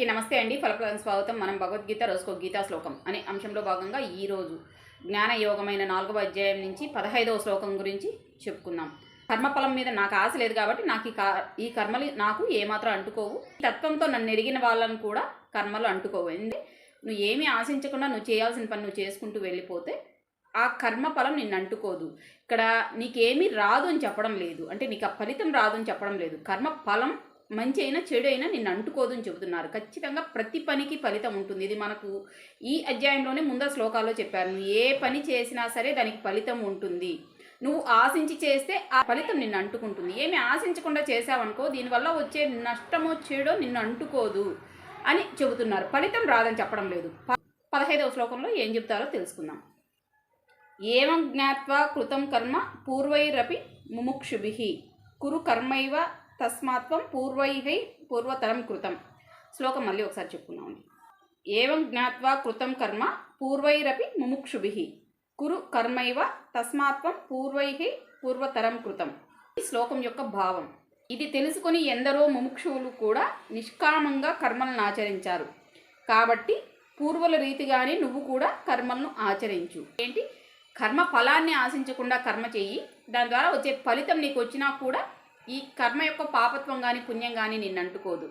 అందరికీ నమస్తే అండి. ఫలప్రదం స్వాగతం. మనం భగవద్గీత రోజుకో గీతా శ్లోకం అనే అంశంలో భాగంగా ఈరోజు జ్ఞాన యోగమైన నాలుగవ అధ్యాయం నుంచి పదహైదవ శ్లోకం గురించి చెప్పుకుందాం. కర్మఫలం మీద నాకు ఆశ లేదు కాబట్టి నాకు ఈ ఈ కర్మలు నాకు ఏమాత్రం అంటుకోవు. తత్వంతో నన్ను ఎరిగిన వాళ్ళను కూడా కర్మలు అంటుకోవు. ఎందుకంటే నువ్వు ఏమీ ఆశించకుండా నువ్వు చేయాల్సిన పని నువ్వు చేసుకుంటూ వెళ్ళిపోతే ఆ కర్మఫలం నిన్ను అంటుకోదు. ఇక్కడ నీకేమీ రాదు అని చెప్పడం లేదు. అంటే నీకు ఆ ఫలితం రాదు అని చెప్పడం లేదు. కర్మ ఫలం మంచి అయినా చెడు అయినా నిన్ను అంటుకోదు అని చెబుతున్నారు. ఖచ్చితంగా ప్రతి పనికి ఫలితం ఉంటుంది. ఇది మనకు ఈ అధ్యాయంలోనే ముందు శ్లోకాల్లో చెప్పారు. నువ్వు ఏ పని చేసినా సరే దానికి ఫలితం ఉంటుంది. నువ్వు ఆశించి చేస్తే ఆ ఫలితం నిన్ను అంటుకుంటుంది. ఏమి ఆశించకుండా చేసావనుకో దీనివల్ల వచ్చే నష్టమో చెడో నిన్ను అంటుకోదు అని చెబుతున్నారు. ఫలితం రాదని చెప్పడం లేదు. ప- పదహైదవ శ్లోకంలో ఏం చెప్తారో తెలుసుకుందాం. ఏమం జ్ఞాత్వా కృతం కర్మ పూర్వైరపి ముముక్షుభి. కురు కర్మైవ తస్మాత్వం పూర్వైహై పూర్వతరం కృతం. శ్లోకం మళ్ళీ ఒకసారి చెప్పుకున్నామండి ఏవం జ్ఞాత్వా కృతం కర్మ పూర్వైరపి ముముక్షుభి. కురు కర్మైవ తస్మాత్వం పూర్వైహి పూర్వతరం కృతం. ఈ శ్లోకం యొక్క భావం. ఇది తెలుసుకొని ఎందరో ముముక్షువులు కూడా నిష్కామంగా కర్మలను ఆచరించారు. కాబట్టి పూర్వల రీతిగానే నువ్వు కూడా కర్మలను ఆచరించు. ఏంటి? కర్మ ఫలాన్ని ఆశించకుండా కర్మ చెయ్యి. దాని ద్వారా వచ్చే ఫలితం నీకు వచ్చినా కూడా ఈ కర్మ యొక్క పాపత్వం కానీ పుణ్యం కానీ నిన్ను అంటుకోదు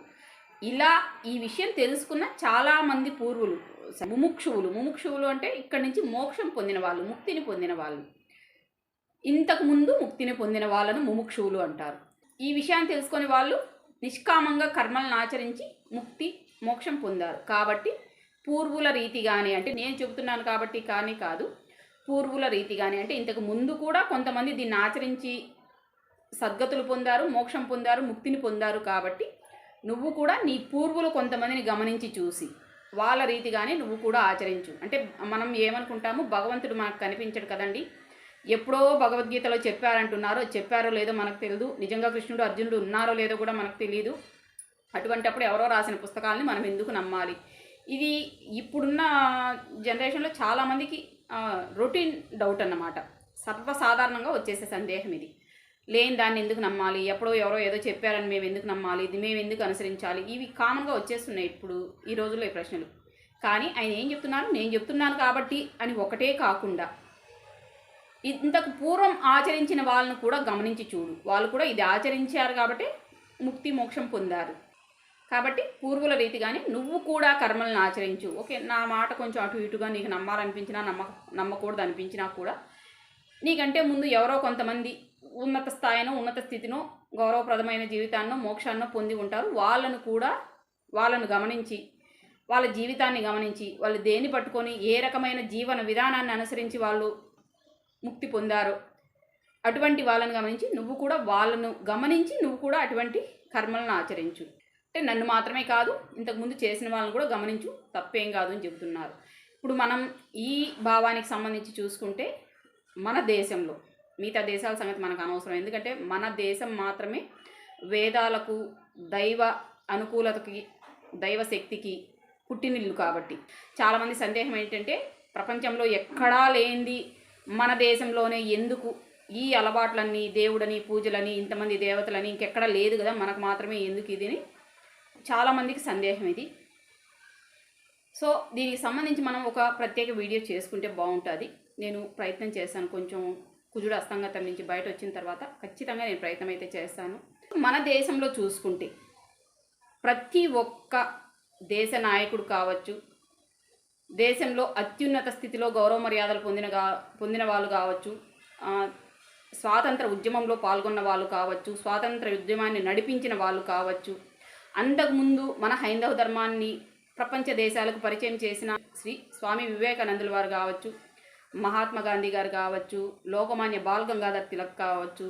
ఇలా ఈ విషయం తెలుసుకున్న చాలామంది పూర్వులు ముముక్షువులు. ముముక్షువులు అంటే ఇక్కడి నుంచి మోక్షం పొందిన వాళ్ళు ముక్తిని పొందిన వాళ్ళు. ఇంతకు ముందు ముక్తిని పొందిన వాళ్ళను ముముక్షువులు అంటారు. ఈ విషయాన్ని తెలుసుకొని వాళ్ళు నిష్కామంగా కర్మలను ఆచరించి ముక్తి మోక్షం పొందారు. కాబట్టి పూర్వుల రీతిగానే అంటే నేను చెబుతున్నాను కాబట్టి కానీ కాదు పూర్వుల రీతిగానే అంటే ఇంతకు ముందు కూడా కొంతమంది దీన్ని ఆచరించి సద్గతులు పొందారు మోక్షం పొందారు ముక్తిని పొందారు కాబట్టి నువ్వు కూడా నీ పూర్వులు కొంతమందిని గమనించి చూసి వాళ్ళ రీతిగానే నువ్వు కూడా ఆచరించు. అంటే మనం ఏమనుకుంటాము? భగవంతుడు మనకు కనిపించడు కదండి. ఎప్పుడో భగవద్గీతలో చెప్పారంటున్నారో చెప్పారో లేదో మనకు తెలియదు నిజంగా కృష్ణుడు అర్జునుడు ఉన్నారో లేదో కూడా మనకు తెలియదు అటువంటప్పుడు ఎవరో రాసిన పుస్తకాలని మనం ఎందుకు నమ్మాలి? ఇది ఇప్పుడున్న జనరేషన్లో చాలామందికి రొటీన్ డౌట్ అన్నమాట. సర్వసాధారణంగా వచ్చేసే సందేహం ఇది. లేని దాన్ని ఎందుకు నమ్మాలి? ఎప్పుడో ఎవరో ఏదో చెప్పారని మేము ఎందుకు నమ్మాలి? ఇది మేము ఎందుకు అనుసరించాలి? ఇవి కామన్గా వచ్చేస్తున్నాయి ఇప్పుడు ఈ రోజుల్లో ఈ ప్రశ్నలు. కానీ ఆయన ఏం చెప్తున్నారు? నేను చెప్తున్నాను కాబట్టి అని ఒకటే కాకుండా ఇంతకు పూర్వం ఆచరించిన వాళ్ళను కూడా గమనించి చూడు. వాళ్ళు కూడా ఇది ఆచరించారు కాబట్టి ముక్తి మోక్షం పొందారు. కాబట్టి పూర్వుల రీతిగానే నువ్వు కూడా కర్మలను ఆచరించు. ఓకే నా మాట కొంచెం అటు ఇటుగా నీకు నమ్మాలనిపించినా నమ్మ నమ్మకూడదు అనిపించినా కూడా నీకంటే ముందు ఎవరో కొంతమంది ఉన్నత స్థాయినో ఉన్నత స్థితినో గౌరవప్రదమైన జీవితాన్నో మోక్షాన్నో పొంది ఉంటారు. వాళ్ళను కూడా వాళ్ళను గమనించి వాళ్ళ జీవితాన్ని గమనించి వాళ్ళు దేన్ని పట్టుకొని ఏ రకమైన జీవన విధానాన్ని అనుసరించి వాళ్ళు ముక్తి పొందారో అటువంటి వాళ్ళని గమనించి నువ్వు కూడా వాళ్ళను గమనించి నువ్వు కూడా అటువంటి కర్మలను ఆచరించు. అంటే నన్ను మాత్రమే కాదు ఇంతకుముందు చేసిన వాళ్ళని కూడా గమనించు తప్పేం కాదు అని చెబుతున్నారు. ఇప్పుడు మనం ఈ భావానికి సంబంధించి చూసుకుంటే మన దేశంలో మిగతా దేశాల సంగతి మనకు అనవసరం. ఎందుకంటే మన దేశం మాత్రమే వేదాలకు దైవ అనుకూలతకి దైవ శక్తికి పుట్టినిల్లు కాబట్టి. చాలామంది సందేహం ఏంటంటే ప్రపంచంలో ఎక్కడా లేనిది మన దేశంలోనే ఎందుకు ఈ అలవాట్లన్నీ దేవుడని పూజలని ఇంతమంది దేవతలని ఇంకెక్కడ లేదు కదా మనకు మాత్రమే ఎందుకు ఇది అని చాలామందికి సందేహం ఇది. సో దీనికి సంబంధించి మనం ఒక ప్రత్యేక వీడియో చేసుకుంటే బాగుంటుంది. నేను ప్రయత్నం చేశాను కొంచెం కుజుడు అస్తంగతం నుంచి బయట వచ్చిన తర్వాత ఖచ్చితంగా నేను ప్రయత్నం అయితే చేస్తాను. మన దేశంలో చూసుకుంటే ప్రతి ఒక్క దేశ నాయకుడు కావచ్చు దేశంలో అత్యున్నత స్థితిలో గౌరవ మర్యాదలు పొందిన గా పొందిన వాళ్ళు కావచ్చు స్వాతంత్ర ఉద్యమంలో పాల్గొన్న వాళ్ళు కావచ్చు స్వాతంత్ర ఉద్యమాన్ని నడిపించిన వాళ్ళు కావచ్చు అంతకుముందు మన హైందవ ధర్మాన్ని ప్రపంచ దేశాలకు పరిచయం చేసిన శ్రీ స్వామి వివేకానందుల వారు కావచ్చు మహాత్మా గాంధీ గారు కావచ్చు లోకమాన్య బాల్ గంగాధర్ తిలక్ కావచ్చు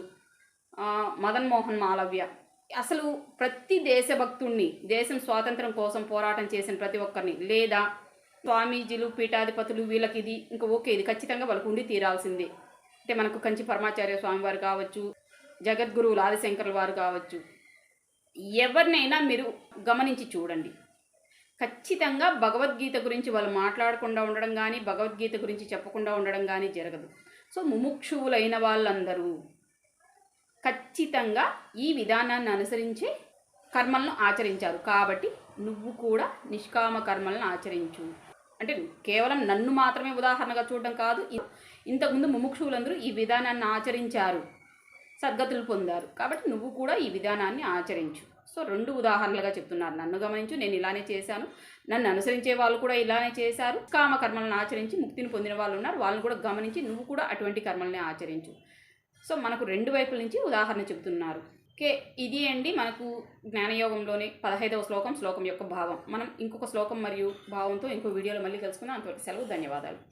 మదన్ మోహన్ మాలవ్య. అసలు ప్రతి దేశభక్తుణ్ణి దేశం స్వాతంత్రం కోసం పోరాటం చేసిన ప్రతి ఒక్కరిని లేదా స్వామీజీలు పీఠాధిపతులు వీళ్ళకి ఇది ఇంకా ఓకే ఇది ఖచ్చితంగా వాళ్ళకు ఉండి తీరాల్సిందే. అంటే మనకు కంచి పరమాచార్య స్వామి వారు కావచ్చు జగద్గురువులు ఆదిశంకర్ల వారు కావచ్చు ఎవరినైనా మీరు గమనించి చూడండి. ఖచ్చితంగా భగవద్గీత గురించి వాళ్ళు మాట్లాడకుండా ఉండడం కానీ భగవద్గీత గురించి చెప్పకుండా ఉండడం కానీ జరగదు. సో ముముక్షువులైన వాళ్ళందరూ ఖచ్చితంగా ఈ విధానాన్ని అనుసరించి కర్మలను ఆచరించారు. కాబట్టి నువ్వు కూడా నిష్కామ కర్మలను ఆచరించు. అంటే కేవలం నన్ను మాత్రమే ఉదాహరణగా చూడడం కాదు ఇంతకుముందు ముముక్షువులందరూ ఈ విధానాన్ని ఆచరించారు సద్గతులు పొందారు. కాబట్టి నువ్వు కూడా ఈ విధానాన్ని ఆచరించు. సో రెండు ఉదాహరణలుగా చెప్తున్నారు. నన్ను గమనించు నేను ఇలానే చేశాను. నన్ను అనుసరించే వాళ్ళు కూడా ఇలానే చేశారు. కామ కర్మలను ఆచరించి ముక్తిని పొందిన వాళ్ళు ఉన్నారు. వాళ్ళని కూడా గమనించి నువ్వు కూడా అటువంటి కర్మల్ని ఆచరించు. సో మనకు రెండు వైపుల నుంచి ఉదాహరణ చెప్తున్నారు. ఓకే ఇది అండి మనకు జ్ఞానయోగంలోని పదహైదవ శ్లోకం శ్లోకం యొక్క భావం. మనం ఇంకొక శ్లోకం మరియు భావంతో ఇంకో వీడియోలో మళ్ళీ కలుసుకుందాం. అంతవరకు సెలవు ధన్యవాదాలు.